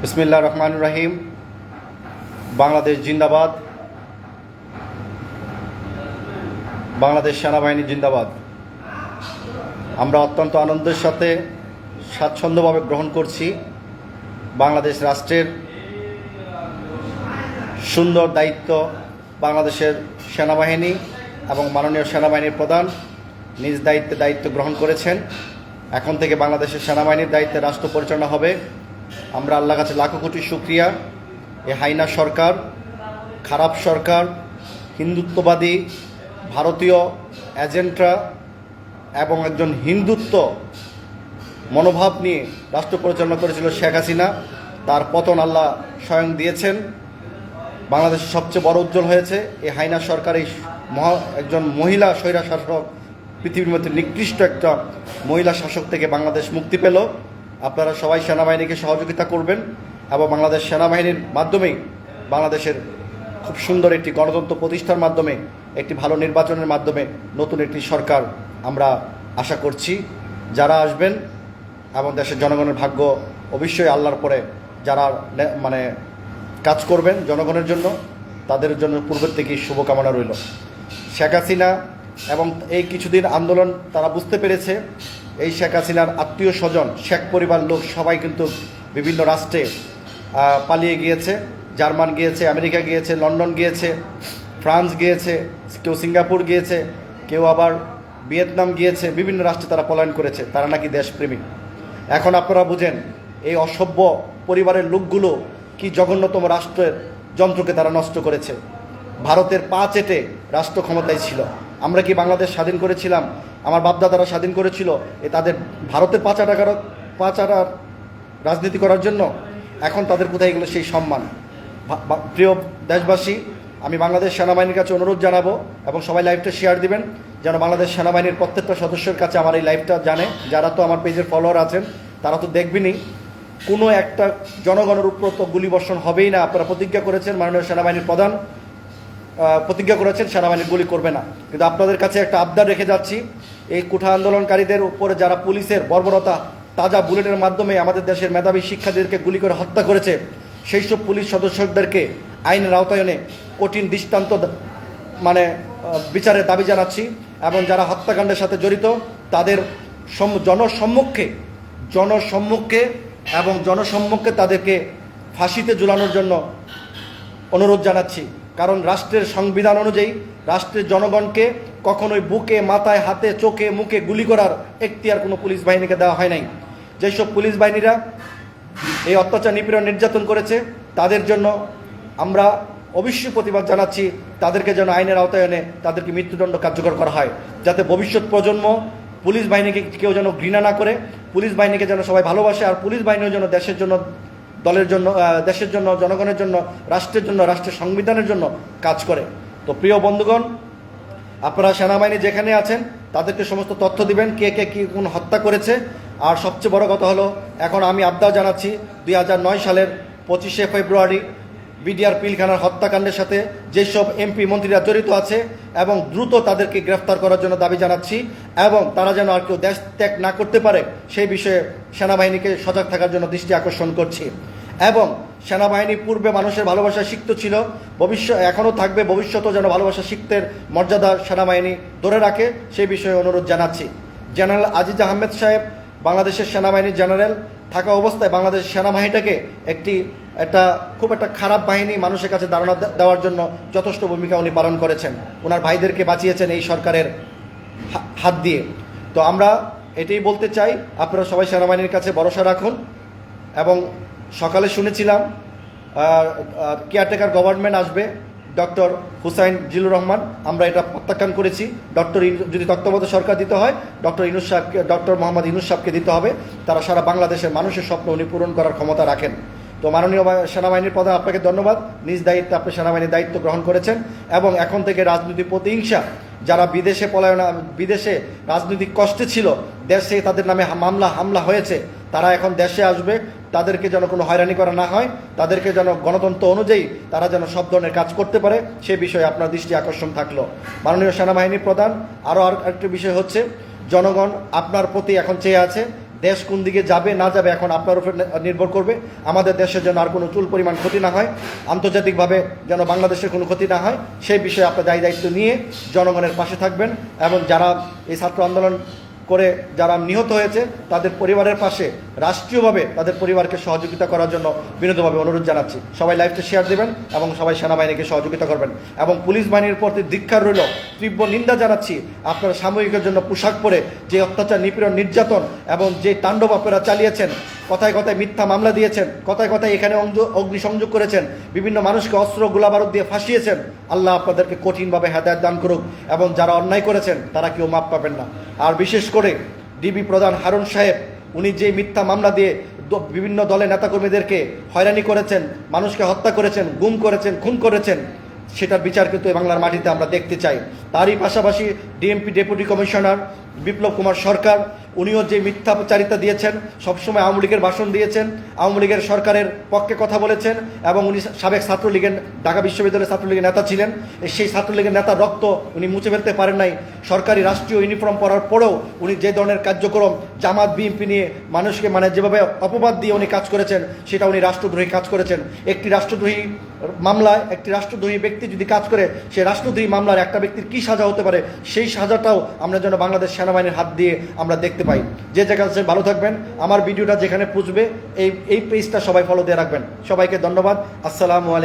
বিসমিল্লা রহমান রাহিম। বাংলাদেশ জিন্দাবাদ। বাংলাদেশ সেনাবাহিনী জিন্দাবাদ। আমরা অত্যন্ত আনন্দের সাথে স্বাচ্ছন্দ্যভাবে গ্রহণ করছি। বাংলাদেশ রাষ্ট্রের সুন্দর দায়িত্ব বাংলাদেশের সেনাবাহিনী এবং মাননীয় সেনাবাহিনীর প্রধান নিজ দায়িত্বে দায়িত্ব গ্রহণ করেছেন। এখন থেকে বাংলাদেশের সেনাবাহিনীর দায়িত্বে রাষ্ট্র পরিচালনা হবে। আমরা আল্লাহ কাছে লাখো কোটি শুক্রিয়া। এ হাইনা সরকার, খারাপ সরকার, হিন্দুত্ববাদী, ভারতীয় এজেন্টরা এবং একজন হিন্দুত্ব মনোভাব নিয়ে রাষ্ট্র পরিচালনা করেছিল শেখ হাসিনা। তার পতন আল্লাহ স্বয়ং দিয়েছেন। বাংলাদেশের সবচেয়ে বড় উজ্জ্বল হয়েছে। এই হাইনা সরকার এই একজন মহিলা স্বৈরা শাসক, পৃথিবীর মধ্যে নিকৃষ্ট একটা মহিলা শাসক থেকে বাংলাদেশ মুক্তি পেল। আপনারা সবাই সেনাবাহিনীকে সহযোগিতা করবেন এবং বাংলাদেশ সেনাবাহিনীর মাধ্যমেই বাংলাদেশের খুব সুন্দর একটি গণতন্ত্র প্রতিষ্ঠার মাধ্যমে, একটি ভালো নির্বাচনের মাধ্যমে নতুন একটি সরকার আমরা আশা করছি। যারা আসবেন এবং দেশের জনগণের ভাগ্য অবশ্যই আল্লাহর পরে যারা মানে কাজ করবেন জনগণের জন্য, তাদের জন্য পূর্বের থেকেই শুভকামনা রইল। শেখ হাসিনা এবং এই কিছুদিন আন্দোলন তারা বুঝতে পেরেছে। এই শেখ হাসিনার আত্মীয় স্বজন, শেখ পরিবার লোক সবাই কিন্তু বিভিন্ন রাষ্ট্রে পালিয়ে গিয়েছে। জার্মান গিয়েছে, আমেরিকা গিয়েছে, লন্ডন গিয়েছে, ফ্রান্স গিয়েছে, কেউ সিঙ্গাপুর গিয়েছে, কেউ আবার ভিয়েতনাম গিয়েছে, বিভিন্ন রাষ্ট্রে তারা পলায়ন করেছে। তারা নাকি দেশপ্রেমিক। এখন আপনারা বুঝেন, এই অসভ্য পরিবারের লোকগুলো কি জঘন্যতম রাষ্ট্রের যন্ত্রকে তারা নষ্ট করেছে। ভারতের পা চেটে রাষ্ট্র ক্ষমতায় ছিল। আমরা কি বাংলাদেশ স্বাধীন করেছিলাম? আমার বাপদাদারা স্বাধীন করেছিল এ তাদের ভারতের পাচাটা পাচারার রাজনীতি করার জন্য? এখন তাদের কোথায় গেলো সেই সম্মান? প্রিয় দেশবাসী, আমি বাংলাদেশ সেনাবাহিনীর কাছে অনুরোধ জানাব এবং সবাই লাইভটা শেয়ার দিবেন, যেন বাংলাদেশ সেনাবাহিনীর প্রত্যেকটা সদস্যের কাছে আমার এই লাইভটা জানে। যারা তো আমার পেজের ফলোয়ার আছেন, তারা তো দেখবেনই কোনো একটা জনগণের উপর তো গুলিবর্ষণ হবেই না। আপনারা প্রতিজ্ঞা করেছেন মাননীয় সেনাবাহিনীর প্রধান। প্রতিজ্ঞা করেছেন, সেনাবাহিনী গুলি করবে না। কিন্তু আপনাদের কাছে একটা আবদার রেখে যাচ্ছি, এই কুঠা আন্দোলনকারীদের উপরে যারা পুলিশের বর্বরতা তাজা বুলেটের মাধ্যমে আমাদের দেশের মেধাবী শিক্ষার্থীদেরকে গুলি করে হত্যা করেছে সেই সব পুলিশ সদস্যদেরকে আইনের আওতায়নে কঠিন দৃষ্টান্ত মানে বিচারের দাবি জানাচ্ছি এবং যারা হত্যাকাণ্ডের সাথে জড়িত, তাদের সম- জনসম্মুখে জনসম্মুখে এবং জনসম্মুখে তাদেরকে ফাঁসিতে ঝুলানোর জন্য অনুরোধ জানাচ্ছি। কারণ রাষ্ট্রের সংবিধান অনুযায়ী রাষ্ট্রের জনগণকে কখনোই বুকে, মাথায়, হাতে, চোখে, মুখে গুলি করার এখতিয়ার কোনো পুলিশ বাহিনীকে দেওয়া হয় নাই। যেসব পুলিশ বাহিনীরা এই অত্যাচার নিপীড়ন নির্যাতন করেছে, তাদের জন্য আমরা অবশ্যই প্রতিবাদ জানাচ্ছি, তাদেরকে যেন আইনের আওতায় এনে তাদেরকে মৃত্যুদণ্ড কার্যকর করা হয়, যাতে ভবিষ্যৎ প্রজন্ম পুলিশ বাহিনীকে কেউ যেন ঘৃণা না করে, পুলিশ বাহিনীকে যেন সবাই ভালোবাসে, আর পুলিশ বাহিনীর যেন দেশের জন্য দলের জন্য দেশের জন্য, জনগণের জন্য, রাষ্ট্রের জন্য, রাষ্ট্রের সংবিধানের জন্য কাজ করে। তো প্রিয় বন্ধুগণ, আপনারা সেনাবাহিনী যেখানে আছেন, তাদেরকে সমস্ত তথ্য দিবেন, কে কে কী কোন হত্যা করেছে। আর সবচেয়ে বড় কথা হলো, এখন আমি আবদার জানাচ্ছি, দুই হাজার নয় সালের পঁচিশে ফেব্রুয়ারি, বিডিআর পিলখানার হত্যাকাণ্ডের সাথে যেসব এমপি মন্ত্রীরা জড়িত আছে এবং দ্রুত তাদেরকে গ্রেফতার করার জন্য দাবি জানাচ্ছি এবং তারা যেন আর কেউ দেশ ত্যাগ না করতে পারে, সেই বিষয়ে সেনাবাহিনীকে সজাগ থাকার জন্য দৃষ্টি আকর্ষণ করছি। এবং সেনাবাহিনী পূর্বে মানুষের ভালোবাসা শিখতে ছিল ভবিষ্যৎ এখনও থাকবে, ভবিষ্যতেও যেন ভালোবাসা শিখতের মর্যাদা সেনাবাহিনী ধরে রাখে, সেই বিষয়ে অনুরোধ জানাচ্ছি। জেনারেল আজিজ আহমেদ সাহেব, বাংলাদেশের সেনাবাহিনীর জেনারেল, থাকা অবস্থায় বাংলাদেশ সেনাবাহিনীটাকে একটি, একটা খুব একটা খারাপ বাহিনী মানুষের কাছে ধারণা দেওয়ার জন্য যথেষ্ট ভূমিকা উনি পালন করেছেন। ওনার ভাইদেরকে বাঁচিয়েছেন এই সরকারের হাত দিয়ে। তো আমরা এটাই বলতে চাই, আপনারা সবাই সেনাবাহিনীর কাছে ভরসা রাখুন এবং সকালে শুনেছিলাম কেয়ারটেকার গভর্নমেন্ট আসবে ডক্টর হুসাইন জিলুর রহমান, আমরা এটা প্রত্যাখ্যান করেছি ডক্টর যদি তত্ত্বাবধায়ক সরকার দিতে হয় ডক্টর ইনুস সাহেবকে ডক্টর মোহাম্মদ ইনুস সাহেবকে দিতে হবে, তারা সারা বাংলাদেশের মানুষের স্বপ্ন উনি পূরণ করার ক্ষমতা রাখেন। তো মাননীয় সেনাবাহিনীর প্রধান, আপনাকে ধন্যবাদ, নিজ দায়িত্বে আপনি সেনাবাহিনীর দায়িত্ব গ্রহণ করেছেন, এবং এখন থেকে রাজনীতি প্রতিহিংসা, যারা বিদেশে পলায়ন, বিদেশে রাজনৈতিক কষ্টে ছিল, দেশে তাদের নামে মামলা, হামলা হয়েছে, তারা এখন দেশে আসবে তাদেরকে যেন কোনো হয়রানি করা না হয়, তাদেরকে যেন গণতন্ত্র অনুযায়ী তারা যেন সব ধরনের কাজ করতে পারে, সে বিষয়ে আপনার দৃষ্টি আকর্ষণ থাকল। মাননীয় সেনাবাহিনী প্রধান, আরও আর একটা বিষয় হচ্ছে, জনগণ আপনার প্রতি এখন চেয়ে আছে, দেশ কোন দিকে যাবে, না যাবে এখন আপনার উপর নির্ভর করবে। আমাদের দেশের যেন আর কোনো চুল পরিমাণ ক্ষতি না হয়, আন্তর্জাতিকভাবে যেন বাংলাদেশের কোনো ক্ষতি না হয় সেই বিষয়ে আপনার দায়ী দায়িত্ব নিয়ে জনগণের পাশে থাকবেন এবং যারা এই ছাত্র আন্দোলন করে যারা নিহত হয়েছে, তাদের পরিবারের পাশে রাষ্ট্রীয়ভাবে তাদের পরিবারকে সহযোগিতা করার জন্য বিনোদভাবে অনুরোধ জানাচ্ছি। সবাই লাইভটা শেয়ার দেবেন এবং সবাই সেনাবাহিনীকে সহযোগিতা করবেন এবং পুলিশ বাহিনীর প্রতি ধিক্ষার রইল, তীব্র নিন্দা জানাচ্ছি। আপনারা সাময়িকের জন্য পোশাক পরে যে অত্যাচার, নিপীড়ন, নির্যাতন এবং যে তাণ্ডব আপনারা চালিয়েছেন, কথায় কথায় মিথ্যা মামলা দিয়েছেন, কথায় কথায় এখানে অগ্নিসংযোগ করেছেন, বিভিন্ন মানুষকে অস্ত্র, গোলাবারুদ দিয়ে ফাঁসিয়েছেন, আল্লাহ আপনাদেরকে কঠিনভাবে হেদায়ত দান করুক এবং যারা অন্যায় করেছেন তারা কেউ মাপ পাবেন না। আর বিশেষ করে ডিবি প্রধান হারুন সাহেব উনি যে মিথ্যা মামলা দিয়ে বিভিন্ন দলের নেতাকর্মীদেরকে হয়রানি করেছেন, মানুষকে হত্যা করেছেন, গুম করেছেন, খুন করেছেন, সেটার বিচার কিন্তু বাংলার মাটিতে আমরা দেখতে চাই। তারই পাশাপাশি DMP deputy commissioner Biplob Kumar Sarkar উনিও যে মিথ্যা মিথ্যাচারিতা দিয়েছেন, সবসময় আওয়ামী লীগের ভাষণ দিয়েছেন, আওয়ামী লীগের সরকারের পক্ষে কথা বলেছেন, এবং উনি সাবেক ছাত্রলীগের, ঢাকা বিশ্ববিদ্যালয়ের ছাত্রলীগের নেতা ছিলেন। সেই ছাত্রলীগের নেতার রক্ত উনি মুছে ফেলতে পারেন নাই। সরকারি রাষ্ট্রীয় ইউনিফর্ম পরার পরেও উনি যে ধরনের কার্যক্রম জামাত, বিএনপি নিয়ে মানুষকে মানে যেভাবে অপবাদ দিয়ে উনি কাজ করেছেন, সেটা উনি রাষ্ট্রদ্রোহী কাজ করেছেন। একটি রাষ্ট্রদ্রোহী মামলায় একটি রাষ্ট্রদ্রোহী ব্যক্তি যদি কাজ করে সেই রাষ্ট্রদ্রোহী মামলার একটা ব্যক্তির কী সাজা হতে পারে, সেই সাজাটাও আমরা যেন বাংলাদেশ সেনাবাহিনীর হাত দিয়ে আমরা দেখতে পাই। যে জায়গা সে ভালো থাকবেন। আমার ভিডিওটা যেখানে পুষবে এই এই পেজটা সবাই ফলো দিয়ে রাখবেন। সবাইকে ধন্যবাদ। আসসালামু আলাইকুম।